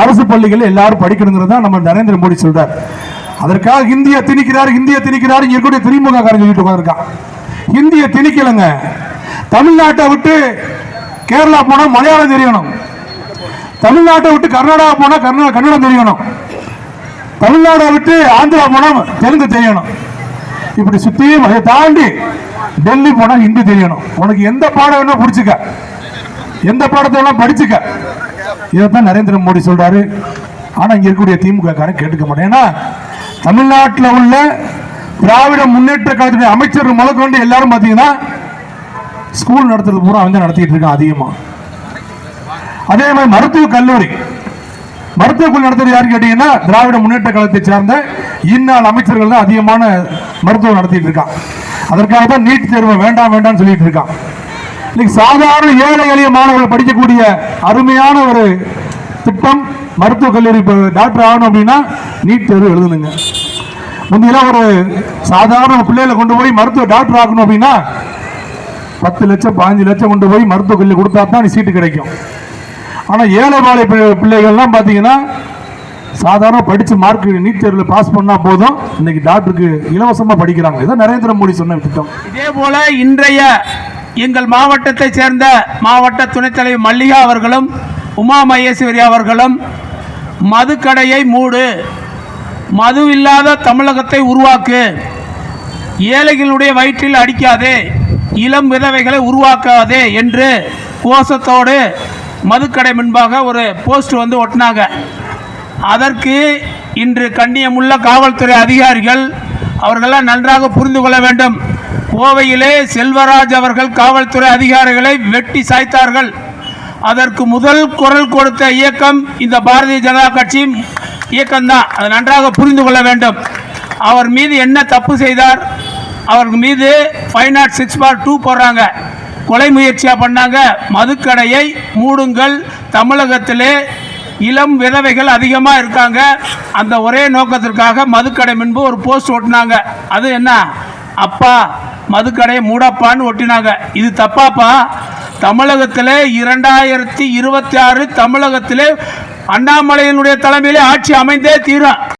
அரசு பள்ளிகளில் எல்லாரும் படிக்கணுங்கிறது தான் நம்ம நரேந்திர மோடி சொல்றார். அதற்காக ஹிந்தியை திணிக்கிறார் ஹிந்தியை திணிக்கிறார் இருக்கக்கூடிய திமுக காரன் சொல்லிட்டு உட்காந்துருக்கான் ஹிந்தியை திணிக்கலைங்க. தமிழ்நாட்டை விட்டு கேரளா போனால் மலையாளம் தெரியணும். தமிழ்நாட்டை விட்டு கர்நாடகா போனால் கர்நா கன்னடம் தெரியணும். தமிழ்நாடை விட்டு ஆந்திரா போனால் தெலுங்கு தெரியணும். இப்படி சுற்றியும் அதை தாண்டி டெல்லி போனால் ஹிந்தி தெரியணும். உனக்கு எந்த பாடம் வேணா பிடிச்சிக்க. எந்த பாடத்தை வேணா படிச்சுக்க. இதைத்தான் நரேந்திர மோடி சொல்றாரு. ஆனா இங்க இருக்கக்கூடிய திமுக காரன் கேட்டுக்க மாட்டேன். ஏன்னா தமிழ்நாட்டில் உள்ள திராவிட முன்னேற்ற கழகத்துடைய அமைச்சர் முதற்கொண்டு எல்லாரும் பார்த்தீங்கன்னா ஸ்கூல் நடத்துறது பூரா வந்து நடத்திட்டு இருக்கான் அதிகமா. அதே மாதிரி மருத்துவ கல்லூரி. மருத்துவ கல்லூரி நடத்துறது யாருன்னு கேட்டீங்கன்னா திராவிட முன்னேற்ற கழகத்தை சார்ந்த இந்நாள் அமைச்சர்கள் தான் அதிகமான மருத்துவம் நடத்திட்டு இருக்கான். அதற்காக தான் நீட் தேர்வு வேண்டாம் வேண்டாம்னு சொல்லிட்டு இருக்கான். இன்னைக்கு சாதாரண ஏழை எளிய மாணவர்கள் படிக்கக்கூடிய அருமையான ஒரு திட்டம் மருத்துவ கல்லூரி இப்போ டாக்டர் ஆகணும் அப்படின்னா நீட் தேர்வு எழுதணுங்க. முந்தையெல்லாம் ஒரு சாதாரண பிள்ளைகளை கொண்டு போய் மருத்துவ டாக்டர் ஆகணும் அப்படின்னா பத்து லட்சம் பாஞ்சு லட்சம் கொண்டு போய் மருத்துவ கல்லூரி கொடுத்தா தான் நீ சீட்டு கிடைக்கும். ஆனால் ஏழை வாழை பிள்ளைகள்லாம் பார்த்தீங்கன்னா சாதாரண படித்து மார்க் நீட் தேர்வில் பாஸ் பண்ணால் போதும். இன்னைக்கு டாக்டருக்கு இலவசமாக படிக்கிறாங்க. இதான் நரேந்திர மோடி சொன்ன திட்டம். இதே போல இன்றைய எங்கள் மாவட்டத்தை சேர்ந்த மாவட்ட துணைத் தலைவர் மல்லிகா அவர்களும் உமா மகேஸ்வரி அவர்களும் மதுக்கடையை மூடு மது இல்லாத தமிழகத்தை உருவாக்கு ஏழைகளுடைய வயிற்றில் அடிக்காதே இளம் விதவைகளை உருவாக்காதே என்று கோஷத்தோடு மதுக்கடை முன்பாக ஒரு போஸ்ட் வந்து ஒட்டினாங்க. அதற்கு இன்று கண்ணியமுள்ள காவல்துறை அதிகாரிகள் அவர்களெல்லாம் நன்றாக புரிந்து கொள்ள வேண்டும். கோவையிலே செல்வராஜ் அவர்கள் காவல்துறை அதிகாரிகளை வெட்டி சாய்த்தார்கள். அதற்கு முதல் குரல் கொடுத்த இயக்கம் இந்த பாரதிய ஜனதா கட்சி இயக்கம்தான். அதை நன்றாக புரிந்து கொள்ள வேண்டும். அவர் மீது என்ன தப்பு செய்தார்? அவர் மீது five nought six bar two போடுறாங்க. கொலை முயற்சியாக பண்ணாங்க. மதுக்கடையை மூடுங்கள். தமிழகத்திலே இளம் விதவைகள் அதிகமாக இருக்காங்க. அந்த ஒரே நோக்கத்திற்காக மதுக்கடை முன்பு ஒரு போஸ்ட் ஓட்டினாங்க அது என்ன? அப்பா மதுக்கடையை மூடப்பான்னு ஒட்டினாங்க. இது தப்பாப்பா? தமிழகத்தில் இரண்டாயிரத்தி இருபத்தி ஆறு தமிழகத்திலே அண்ணாமலையினுடைய தலைமையிலே ஆட்சி அமைந்தே தீரும்.